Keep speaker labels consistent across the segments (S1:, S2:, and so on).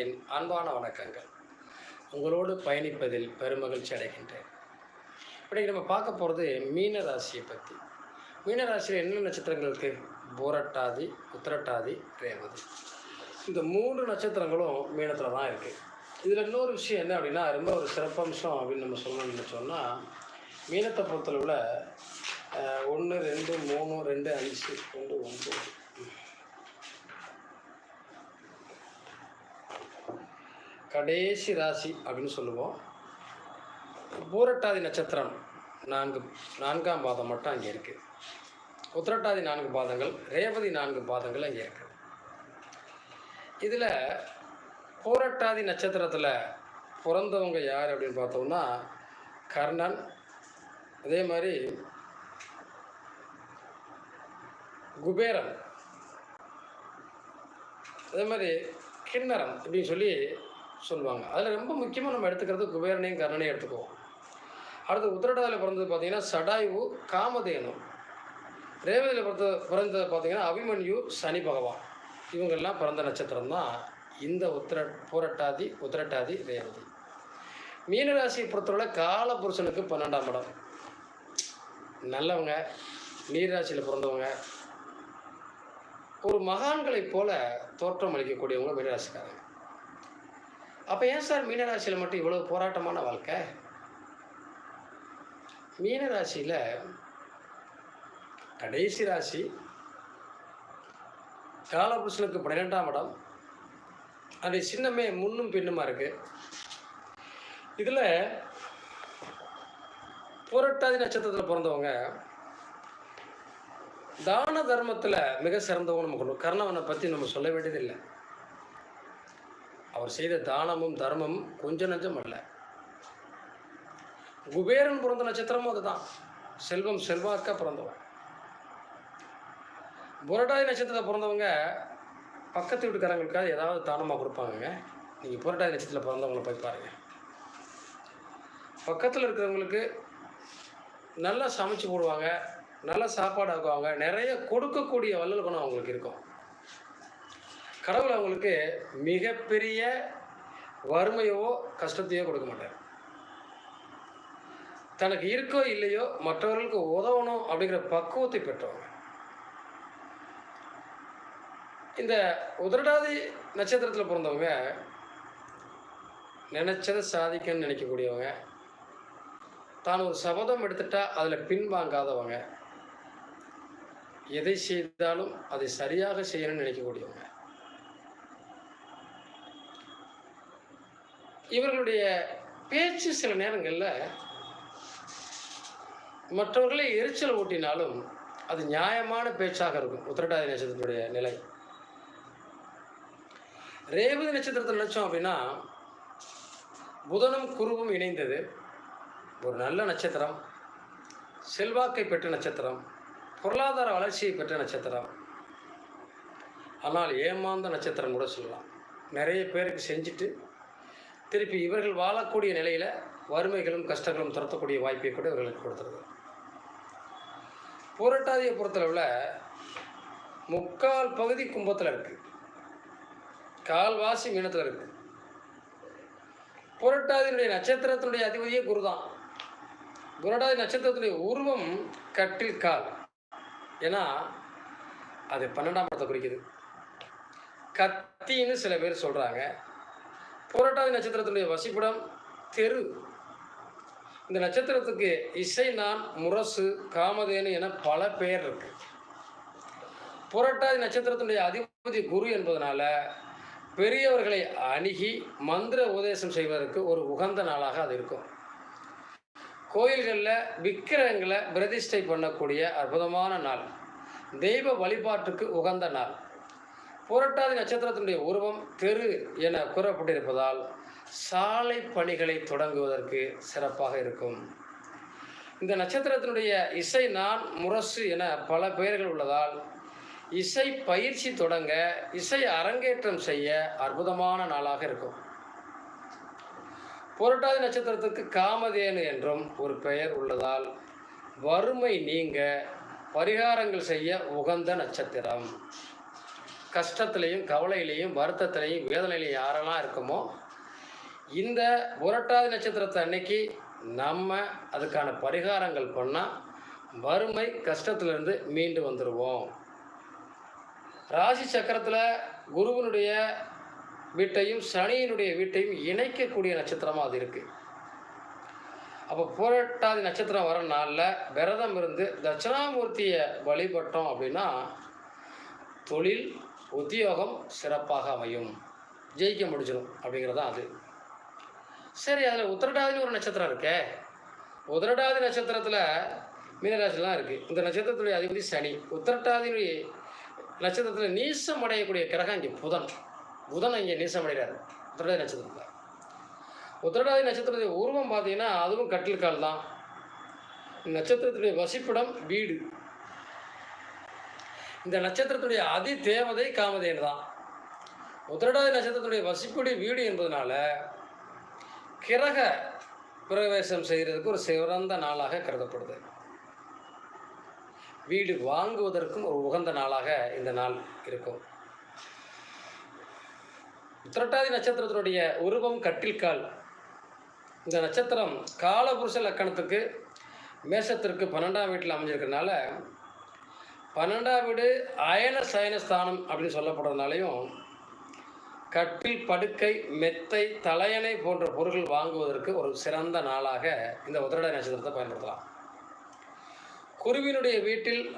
S1: என் அன்பான வணக்கங்கள். உங்களோடு பயணிப்பதில் பெருமகிழ்ச்சி அடைகின்றேன். இப்படி நம்ம பார்க்க போகிறது மீன ராசியை பற்றி மீன ராசியில் என்ன நட்சத்திரங்கள் இருக்குது போரட்டாதி உத்திரட்டாதி ரேவதி. இந்த மூன்று நட்சத்திரங்களும் மீனத்தில் தான் இருக்குது இதில் இன்னொரு விஷயம் என்ன அப்படின்னா ரொம்ப ஒரு சிறப்பம்சம் அப்படின்னு நம்ம சொல்லணும்னு சொன்னால் மீனத்தை பொறுத்தளவில் ஒன்று ரெண்டு மூணு ரெண்டு அஞ்சு ரெண்டு ஒன்பது கடைசி ராசி அப்படின்னு சொல்லுவோம். பூரட்டாதி நட்சத்திரம் நான்கு நான்காம் பாதம் மட்டும் அங்கே இருக்குது உத்திரட்டாதி நான்கு பாதங்கள் ரேவதி நான்கு பாதங்கள் அங்கே இருக்குது இதில் பூரட்டாதி நட்சத்திரத்தில் பிறந்தவங்க யார் அப்படின்னு பார்த்தோம்னா கர்ணன். அதே மாதிரி குபேரன். அதே மாதிரி கிண்ணரன் அப்படின்னு சொல்லி சொல்லுவாங்க. அதில் ரொம்ப முக்கியமாக நம்ம எடுத்துக்கிறது குபேரனையும் கர்ணனையும் எடுத்துக்குவோம். அடுத்து உத்திரட்டாதியில் பிறந்தது பார்த்தீங்கன்னா சடாயு காமதேனு. ரேவதியில் பிறந்த பிறந்தது பார்த்தீங்கன்னா அபிமன்யு சனி பகவான். இவங்கெல்லாம் பிறந்த நட்சத்திரம் தான் இந்த உத்திர பூரட்டாதி உத்திரட்டாதி ரேவதி. மீனராசியை பொறுத்தவரை காலபுருஷனுக்கு பன்னெண்டாம் இடம். நல்லவங்க நீர்ராசியில் பிறந்தவங்க. ஒரு மகான்களைப் போல தோற்றம் அளிக்கக்கூடியவங்க மீனராசிக்காரங்க. அப்போ ஏன் சார் மீனராசியில் மட்டும் இவ்வளோ போராட்டமான வாழ்க்கை? மீனராசியில் கடைசி ராசி காலபுருஷனுக்கு பன்னிரெண்டாம் இடம். அது சின்னமே முன்னும் பின்னுமா இருக்குது இதில் புரட்டாதி நட்சத்திரத்தில் பிறந்தவங்க தான தர்மத்தில் மிக சிறந்தவங்க நம்ம கொண்டு கர்ணவனை பற்றி நம்ம சொல்ல வேண்டியதில்லை. அவர் செய்த தானமும் தர்மமும் கொஞ்சம் நஞ்சம் அல்ல. குபேரன் பிறந்த நட்சத்திரமும் அதுதான். செல்வம் செல்வாக்க பிறந்தவன். புரட்டாதி நட்சத்திரத்தில் பிறந்தவங்க பக்கத்து வீட்டுக்காரங்களுக்காக ஏதாவது தானமாக கொடுப்பாங்க நீங்கள் புரட்டாதி நட்சத்திரத்தில் பிறந்தவங்களை போய் பாருங்கள் பக்கத்தில் இருக்கிறவங்களுக்கு நல்லா சமைச்சு போடுவாங்க நல்ல சாப்பாடு ஆக்குவாங்க நிறைய கொடுக்கக்கூடிய வள்ளல் குணம் அவங்களுக்கு இருக்கும். கடவுள் அவங்களுக்கு மிகப்பெரிய வறுமையோ கஷ்டத்தையோ கொடுக்க மாட்டார். தனக்கு இருக்கோ இல்லையோ மற்றவர்களுக்கு உதவணும் அப்படிங்கிற பக்குவத்தை பெற்றவங்க. இந்த உதரடாதி நட்சத்திரத்தில் பிறந்தவங்க நினச்சதை சாதிக்கணும்னு நினைக்கக்கூடியவங்க. தான் ஒரு சபதம் எடுத்துட்டா அதில் பின்வாங்காதவங்க. எதை செய்தாலும் அதை சரியாக செய்யணும்னு நினைக்கக்கூடியவங்க. இவர்களுடைய பேச்சு சில நேரங்களில் மற்றவர்களை எரிச்சல் ஊட்டினாலும் அது நியாயமான பேச்சாக இருக்கும். உத்திரட்டாதி நட்சத்திரத்துடைய நிலை. ரேவதி நட்சத்திரத்தில் நினச்சோம் அப்படின்னா புதனும் குருவும் இணைந்தது. ஒரு நல்ல நட்சத்திரம். செல்வாக்கை பெற்ற நட்சத்திரம். பொருளாதார வளர்ச்சியை பெற்ற நட்சத்திரம். ஆனால் ஏமாந்த நட்சத்திரம் கூட சொல்லலாம். நிறைய பேருக்கு செஞ்சுட்டு திருப்பி இவர்கள் வாழக்கூடிய நிலையில் வறுமைகளும் கஷ்டங்களும் துரத்தக்கூடிய வாய்ப்பை கூட இவர்களுக்கு கொடுத்துருது புரட்டாதியை பொறுத்தளவில் முக்கால் பகுதி கும்பத்தில் இருக்குது கால்வாசி மீனத்தில் இருக்குது புரட்டாதியினுடைய நட்சத்திரத்தினுடைய அதிபதியே குரு தான் புரட்டாதி நட்சத்திரத்தினுடைய உருவம் கட்டில் கால். ஏன்னா அது பன்னெண்டாம் இடத்தை குறிக்குது. கத்தின்னு சில பேர் சொல்கிறாங்க புரட்டாதி நட்சத்திரத்தினுடைய வசிப்பிடம் தெரு. இந்த நட்சத்திரத்துக்கு இசை நான் முரசு காமதேனு என பல பெயர் இருக்கு. புரட்டாதி நட்சத்திரத்தினுடைய அதிபதி குரு என்பதனால பெரியவர்களை அணுகி மந்திர உபதேசம் செய்வதற்கு ஒரு உகந்த நாளாக அது இருக்கும். கோயில்களில் விக்கிரகங்களை பிரதிஷ்டை பண்ணக்கூடிய அற்புதமான நாள். தெய்வ வழிபாட்டுக்கு உகந்த நாள். புரட்டாதி நட்சத்திரத்தினுடைய உருவம் தெரு என கூறப்பட்டிருப்பதால் சாலை பணிகளை தொடங்குவதற்கு சிறப்பாக இருக்கும். இந்த நட்சத்திரத்தினுடைய இசை நான் முரசு என பல பெயர்கள் உள்ளதால் இசை பயிற்சி தொடங்க இசை அரங்கேற்றம் செய்ய அற்புதமான நாளாக இருக்கும். புரட்டாதி நட்சத்திரத்துக்கு காமதேனு என்றும் ஒரு பெயர் உள்ளதால் வறுமை நீங்க பரிகாரங்கள் செய்ய உகந்த நட்சத்திரம். கஷ்டத்திலையும் கவலையிலையும் வருத்தத்திலையும் வேதனையிலையும் யாரெல்லாம் இருக்கோமோ இந்த புரட்டாதி நட்சத்திரத்தை அன்னைக்கு நம்ம அதுக்கான பரிகாரங்கள் பண்ணால் வறுமை கஷ்டத்திலிருந்து மீண்டு வந்துடுவோம் ராசி சக்கரத்தில் குருவினுடைய வீட்டையும் சனியினுடைய வீட்டையும் இணைக்கக்கூடிய நட்சத்திரமாக அது இருக்குது அப்போ புரட்டாதி நட்சத்திரம் வர நாளில் விரதம் இருந்து தட்சிணாமூர்த்தியை வழிபட்டோம் அப்படின்னா தொழில் உத்தியோகம் சிறப்பாக அமையும். ஜெயிக்க முடிஞ்சிடும் அப்படிங்கிறது தான் அது. சரி அதில் உத்திரட்டாதின்னு ஒரு நட்சத்திரம் இருக்கே. உத்தரடாதி நட்சத்திரத்தில் மீனராசிலாம் இருக்குது இந்த நட்சத்திரத்துடைய அதிபதி சனி. உத்திரட்டாதினுடைய நட்சத்திரத்தில் நீசம் அடையக்கூடிய கிரகம் இங்கே புதன். புதன் இங்கே நீசம் அடைகிறார் உத்திரட்டாதி நட்சத்திரத்தில். உத்தரடாதி நட்சத்திரத்துடைய உருவம் பார்த்தீங்கன்னா அதுவும் கட்டில்கால் தான். நட்சத்திரத்துடைய வசிப்பிடம் வீடு. இந்த நட்சத்திரத்துடைய அதி தேவதை காமதேனு தான். உத்திரடாதி நட்சத்திரத்துடைய வசிப்புடைய வீடு என்பதனால கிரக பிரவேசம் செய்கிறதுக்கு ஒரு சிறந்த நாளாக கருதப்படுது. வீடு வாங்குவதற்கும் ஒரு உகந்த நாளாக இந்த நாள் இருக்கும். உத்திரட்டாதி நட்சத்திரத்தினுடைய உருவம் கட்டில்கால். இந்த நட்சத்திரம் காலபுருஷ லக்கணத்துக்கு மேஷத்திற்கு பன்னெண்டாம் வீட்டில் அமைஞ்சிருக்கிறதுனால பன்னெண்டாம் வீடு அயன சயனஸ்தானம் அப்படின்னு சொல்லப்படுறதுனாலையும் கட்டில் படுக்கை மெத்தை தலையணை போன்ற பொருட்கள் வாங்குவதற்கு ஒரு சிறந்த நாளாக இந்த உத்திரடாதி நட்சத்திரத்தை பயன்படுத்தலாம். குருவினுடைய வீட்டில்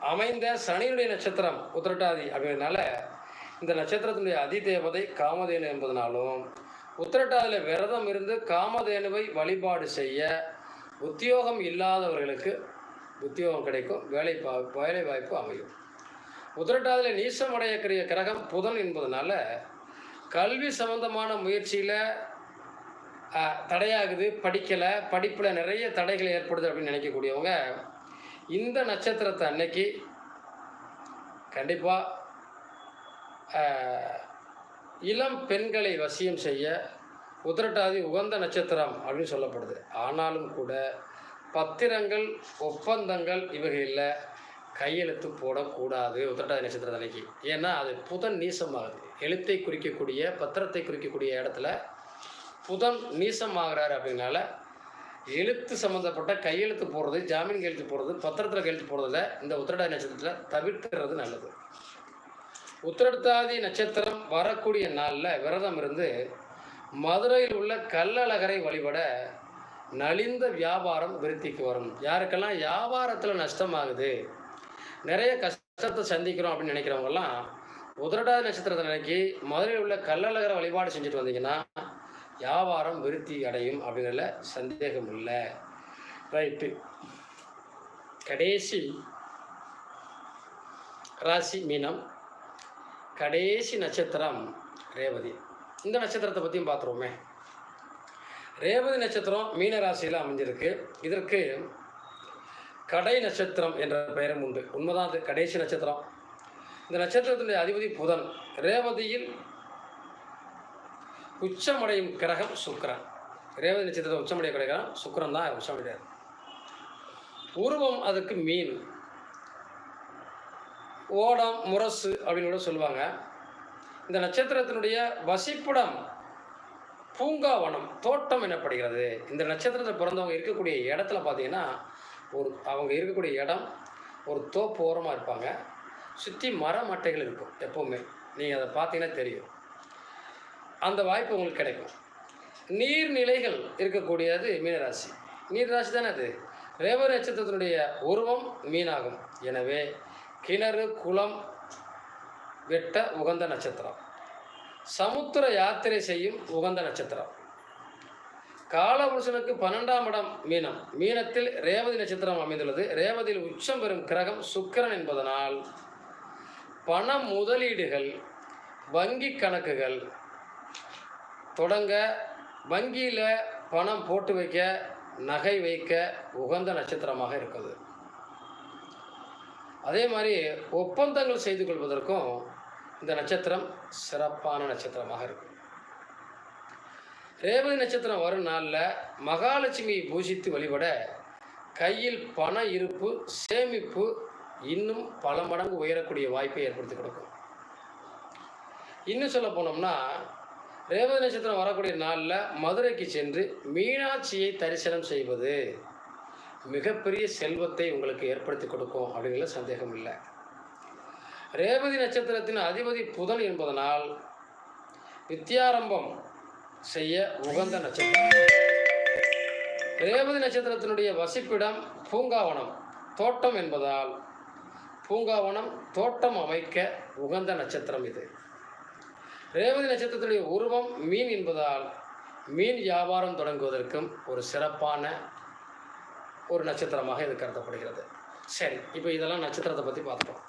S1: அமைந்த சனியினுடைய நட்சத்திரம் உத்திரட்டாதி அப்படிங்கிறதுனால இந்த நட்சத்திரத்தினுடைய அதிதேவதை காமதேனு என்பதனாலும் உத்திரட்டாதியில் விரதம் இருந்து காமதேனுவை வழிபாடு செய்ய உத்தியோகம் இல்லாதவர்களுக்கு உத்தியோகம் கிடைக்கும் வேலை பா வேலை வாய்ப்பு அமையும். உத்திரட்டாதியில் நீசம் அடையக்கூடிய கிரகம் புதன் என்பதனால கல்வி சம்பந்தமான முயற்சியில் தடையாகுது படிக்கலை படிப்பில் நிறைய தடைகள் ஏற்படுது அப்படின்னு நினைக்கக்கூடியவங்க இந்த நட்சத்திரத்தை அன்னைக்கு கண்டிப்பாக இளம் பெண்களை வசியம் செய்ய உத்திரட்டாதி உகந்த நட்சத்திரம் அப்படின்னு சொல்லப்படுது. ஆனாலும் கூட பத்திரங்கள் ஒப்பந்தங்கள் இவைகளில் கையெழுத்து போடக்கூடாது. உத்திரட்டாதி நட்சத்திர தலைக்கு ஏன்னா அது புதன் நீசமாகுது. எழுத்தை குறிக்கக்கூடிய பத்திரத்தை குறிக்கக்கூடிய இடத்துல புதன் நீசமாகிறாரு அப்படின்னால எழுத்து சம்மந்தப்பட்ட கையெழுத்து போடுறது ஜாமீன் கையெழுத்து போடுறது பத்திரத்தில் கையெழுத்து போடுறதில் இந்த உத்திரட்டாதி நட்சத்திரத்தில் தவிர்த்துறது நல்லது. உத்திரட்டாதி நட்சத்திரம் வரக்கூடிய நாளில் விரதம் இருந்து மதுரையில் உள்ள கள்ளழகரை வழிபட நலிந்த வியாபாரம் விருத்திக்கு வரும். யாருக்கெல்லாம் வியாபாரத்தில் நஷ்டமாகுது நிறைய கஷ்டத்தை சந்திக்கிறோம் அப்படின்னு நினைக்கிறவங்கலாம் உதரடாத நட்சத்திரத்தை நினைக்கி மதுரையில் உள்ள கள்ளழகரை வழிபாடு செஞ்சுட்டு வந்தீங்கன்னா வியாபாரம் விருத்தி அடையும் அப்படிங்கிறதுல சந்தேகம் இல்லை. ரைட்டு. கடைசி ராசி மீனம். கடைசி நட்சத்திரம் ரேவதி. இந்த நட்சத்திரத்தை பற்றியும் பார்த்துருவோமே ரேவதி நட்சத்திரம் மீன ராசியில் அமைஞ்சிருக்கு. இதற்கு கடை நட்சத்திரம் என்ற பெயரும் உண்டு. உண்மைதான் அது கடைசி நட்சத்திரம். இந்த நட்சத்திரத்தினுடைய அதிபதி புதன். ரேவதியில் உச்சமடையும் கிரகம் சுக்கரன். ரேவதி நட்சத்திரத்தை உச்சமடைய கிரகம் சுக்கிரன் தான் உச்சமடையாது உருவம் அதுக்கு மீன். ஓடம் முரசு அப்படின்னு கூட சொல்லுவாங்க. இந்த நட்சத்திரத்தினுடைய வசிப்பிடம் பூங்காவனம் தோட்டம் எனப்படுகிறது. இந்த நட்சத்திரத்தில் பிறந்தவங்க இருக்கக்கூடிய இடத்துல பார்த்தீங்கன்னா ஒரு அவங்க இருக்கக்கூடிய இடம் ஒரு தோப்பு ஓரமாக இருப்பாங்க. சுற்றி மர மட்டைகள் இருக்கும் எப்போவுமே. நீங்கள் அதை பார்த்தீங்கன்னா தெரியும். அந்த வாய்ப்பு உங்களுக்கு கிடைக்கும். நீர்நிலைகள் இருக்கக்கூடியது மீனராசி. மீனராசி தானே அது? ரேவ நட்சத்திரத்தினுடைய உருவம் மீனாகும். எனவே கிணறு குளம் வெட்ட உகந்த நட்சத்திரம். சமுத்திர யாத்திரை செய்யும் உகந்த நட்சத்திரம். காலபுருஷனுக்கு பன்னெண்டாம் இடம் மீனம். மீனத்தில் ரேவதி நட்சத்திரம் அமைந்துள்ளது. ரேவதியில் உச்சம் பெறும் கிரகம் சுக்கிரன் என்பதனால் பண முதலீடுகள் வங்கி கணக்குகள் தொடங்க வங்கியில் பணம் போட்டு வைக்க நகை வைக்க உகந்த நட்சத்திரமாக இருக்குது அதே மாதிரி ஒப்பந்தங்கள் செய்து கொள்வதற்கும் இந்த நட்சத்திரம் சிறப்பான நட்சத்திரமாக இருக்கும். ரேவதி நட்சத்திரம் வரும் நாளில் மகாலட்சுமியை பூஜித்து வழிபட கையில் பண இருப்பு சேமிப்பு இன்னும் பல மடங்கு உயரக்கூடிய வாய்ப்பை ஏற்படுத்தி கொடுக்கும். இன்னும் சொல்ல போனோம்னா ரேவதி நட்சத்திரம் வரக்கூடிய நாளில் மதுரைக்கு சென்று மீனாட்சியை தரிசனம் செய்வது மிகப்பெரிய செல்வத்தை உங்களுக்கு ஏற்படுத்தி கொடுக்கும் அப்படிங்கிற சந்தேகம் இல்லை ரேவதி நட்சத்திரத்தின் அதிபதி புதன் என்பதனால் வித்தியாரம்பம் செய்ய உகந்த நட்சத்திரம். ரேவதி நட்சத்திரத்தினுடைய வசிப்பிடம் பூங்காவனம் தோட்டம் என்பதால் பூங்காவனம் தோட்டம் அமைக்க உகந்த நட்சத்திரம் இது. ரேவதி நட்சத்திரத்துடைய உருவம் மீன் என்பதால் மீன் வியாபாரம் தொடங்குவதற்கும் ஒரு சிறப்பான ஒரு நட்சத்திரமாக இது கருதப்படுகிறது. சரி இப்போ இதெல்லாம் நட்சத்திரத்தை பற்றி பார்த்துட்டோம்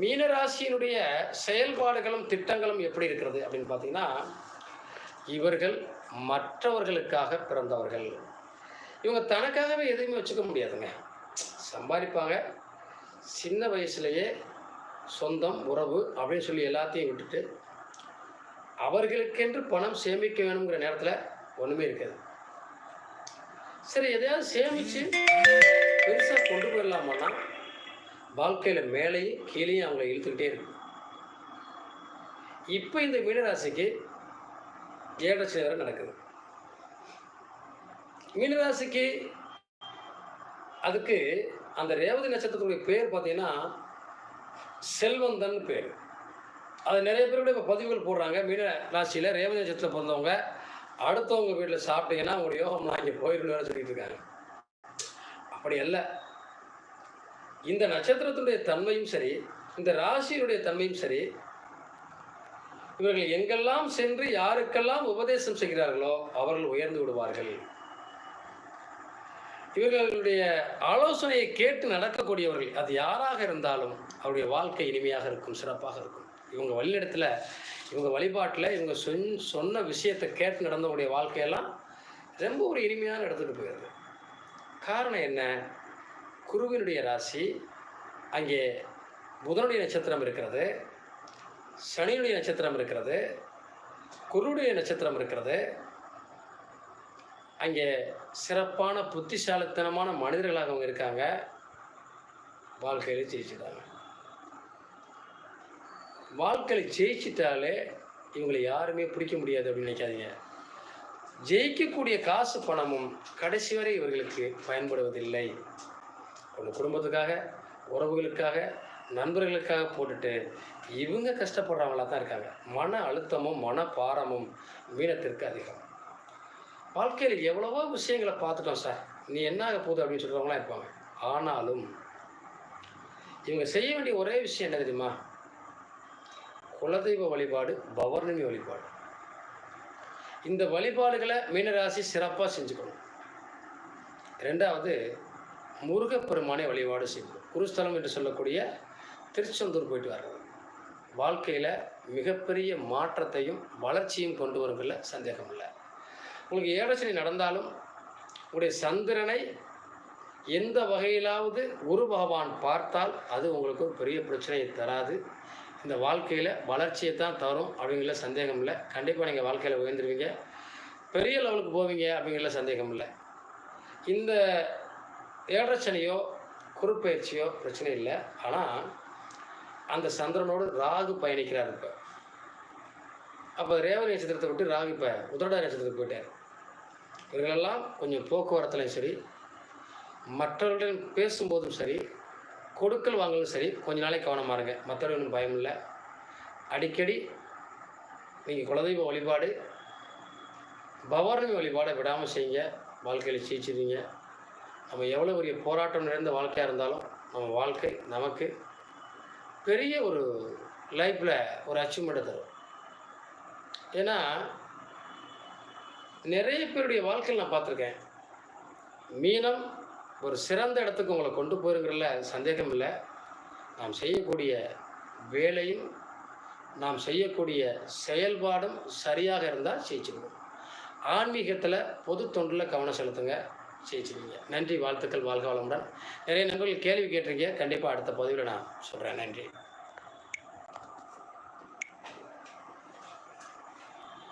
S1: மீனராசியினுடைய செயல்பாடுகளும் திட்டங்களும் எப்படி இருக்கிறது அப்படின்னு பார்த்தீங்கன்னா இவர்கள் மற்றவர்களுக்காக பிறந்தவர்கள். இவங்க தனக்காகவே எதுவுமே வச்சுக்க முடியாதுங்க. சம்பாதிப்பாங்க. சின்ன வயசுலேயே சொந்தம் உறவு அப்படின்னு சொல்லி எல்லாத்தையும் விட்டுட்டு அவர்களுக்கென்று பணம் சேமிக்க வேணுங்கிற நேரத்தில் ஒன்றுமே இருக்காது. சரி எதையாவது சேமித்து பெருசாக கொண்டு போயிடலாமான்னா வாழ்க்கையில் மேலேயும் கீழேயும் அவங்கள இழுத்துக்கிட்டே இருக்கு. இப்போ இந்த மீனராசிக்கு ஏழரை நடக்குது. மீனராசிக்கு அதுக்கு அந்த ரேவதி நட்சத்திரத்துடைய பேர் பார்த்தீங்கன்னா செல்வந்தன் பேர். அது நிறைய பேருடைய இப்போ பதிவுகள் போடுறாங்க. மீன ராசியில் ரேவதி நட்சத்திரத்தில் பிறந்தவங்க அடுத்தவங்க வீட்டில் சாப்பிட்டீங்கன்னா உங்களுடைய யோகம் நான் இங்கே போயிடணும் சொல்லிட்டு இருக்காங்க. அப்படி அல்ல. இந்த நட்சத்திரத்தினுடைய தன்மையும் சரி இந்த ராசியினுடைய தன்மையும் சரி இவர்கள் எங்கெல்லாம் சென்று யாருக்கெல்லாம் உபதேசம் செய்கிறார்களோ அவர்கள் உயர்ந்து விடுவார்கள். இவர்களுடைய ஆலோசனையை கேட்டு நடக்கக்கூடியவர்கள் அது யாராக இருந்தாலும் அவருடைய வாழ்க்கை இனிமையாக இருக்கும் சிறப்பாக இருக்கும். இவங்க வழிநடத்தில் இவங்க வழிபாட்டில் இவங்க சொன் சொன்ன விஷயத்தை கேட்டு நடந்தவங்களுடைய வாழ்க்கையெல்லாம் ரொம்ப ஒரு இனிமையான இடத்துக்கு போயிடுது. காரணம் என்ன? குருவினுடைய ராசி அங்கே புதனுடைய நட்சத்திரம் இருக்கிறது சனியுடைய நட்சத்திரம் இருக்கிறது குருடைய நட்சத்திரம் இருக்கிறது. அங்கே சிறப்பான புத்திசாலித்தனமான மனிதர்களாக அவங்க இருக்காங்க. வாழ்க்கையில் ஜெயிச்சிட்டாங்க. வாழ்க்கையில் ஜெயிச்சிட்டாலே இவங்களை யாருமே பிடிக்க முடியாது அப்படின்னு நினைக்காதீங்க. ஜெயிக்கக்கூடிய காசு பணமும் கடைசி வரை இவர்களுக்கு பயன்படுவதில்லை. உங்கள் குடும்பத்துக்காக உறவுகளுக்காக நண்பர்களுக்காக போட்டுட்டு இவங்க கஷ்டப்படுறவங்களா தான் இருக்காங்க. மன அழுத்தமும் மன பாரமும் மீனத்திற்கு அதிகம். வாழ்க்கையில் எவ்வளவோ விஷயங்களை பார்த்துட்டோம் சார். நீ என்ன ஆக போகுது அப்படின்னு சொல்கிறவங்களாம் இருப்பாங்க. ஆனாலும் இவங்க செய்ய வேண்டிய ஒரே விஷயம் என்ன தெரியுமா? குலதெய்வ வழிபாடு பௌர்ணமி வழிபாடு. இந்த வழிபாடுகளை மீனராசி சிறப்பாக செஞ்சுக்கணும். ரெண்டாவது முருகப்பெருமானை வழிபாடு செய்வோம் குருஸ்தலம் என்று சொல்லக்கூடிய திருச்செந்தூர் போயிட்டு வர்றது. வாழ்க்கையில் மிகப்பெரிய மாற்றத்தையும் வளர்ச்சியும் கொண்டு வருவதில் சந்தேகம் இல்லை. உங்களுக்கு ஏழச்சனி நடந்தாலும் உங்களுடைய சந்திரனை எந்த வகையிலாவது குரு பகவான் பார்த்தால் அது உங்களுக்கு ஒரு பெரிய பிரச்சனையை தராது. இந்த வாழ்க்கையில் வளர்ச்சியை தான் தரும் அப்படிங்கிற சந்தேகம் இல்லை. கண்டிப்பாக நீங்கள் வாழ்க்கையில் உயர்ந்துருவீங்க. பெரிய லெவலுக்கு போவீங்க அப்படிங்கிற சந்தேகம் இல்லை. இந்த ஏழரச்சனையோ குறுப்பயிற்சியோ பிரச்சனை இல்லை. ஆனால் அந்த சந்திரனோடு ராகு பயணிக்கிறார் இப்போ. அப்போ ரேவதி நட்சத்திரத்தை விட்டு ராகு இப்போ உதரடா நட்சத்திரத்துக்கு போயிட்டார். இவர்களெல்லாம் கொஞ்சம் போக்குவரத்துலையும் சரி மற்றவர்களிடம் பேசும்போதும் சரி கொடுக்கல் வாங்கலும் சரி கொஞ்ச நாளைக்கு கவனமாக இருங்க. மற்றவர்களும் பயம் இல்லை. அடிக்கடி நீங்கள் குலதெய்வ வழிபாடு பௌர்ணமி வழிபாடை விடாமல் செய்யுங்க. வாழ்க்கையில் ஜெயிச்சிருவீங்க. நம்ம எவ்வளோ பெரிய போராட்டம் நிறைந்த வாழ்க்கையாக இருந்தாலும் நம்ம வாழ்க்கை நமக்கு பெரிய ஒரு லைஃப்பில் ஒரு அச்சீவ்மெண்ட்டை தரும். ஏன்னா நிறைய பேருடைய வாழ்க்கையில் நான் பார்த்துருக்கேன். மீனம் ஒரு சிறந்த இடத்துக்கு உங்களை கொண்டு போயிருங்கிறல சந்தேகம் இல்லை. நாம் செய்யக்கூடிய வேலையும் நாம் செய்யக்கூடிய செயல்பாடும் சரியாக இருந்தால் ஜெயிச்சிடுவோம் ஆன்மீகத்தில் பொது தொண்டில் கவனம் செலுத்துங்க. ஜெயிச்சிடுவீங்க நன்றி வாழ்த்துக்கள் வாழ்க வளமுடன். நிறைய நண்பர்கள் கேள்வி கேட்டிருக்கீங்க. கண்டிப்பாக அடுத்த பதிவில் நான் சொல்கிறேன் நன்றி.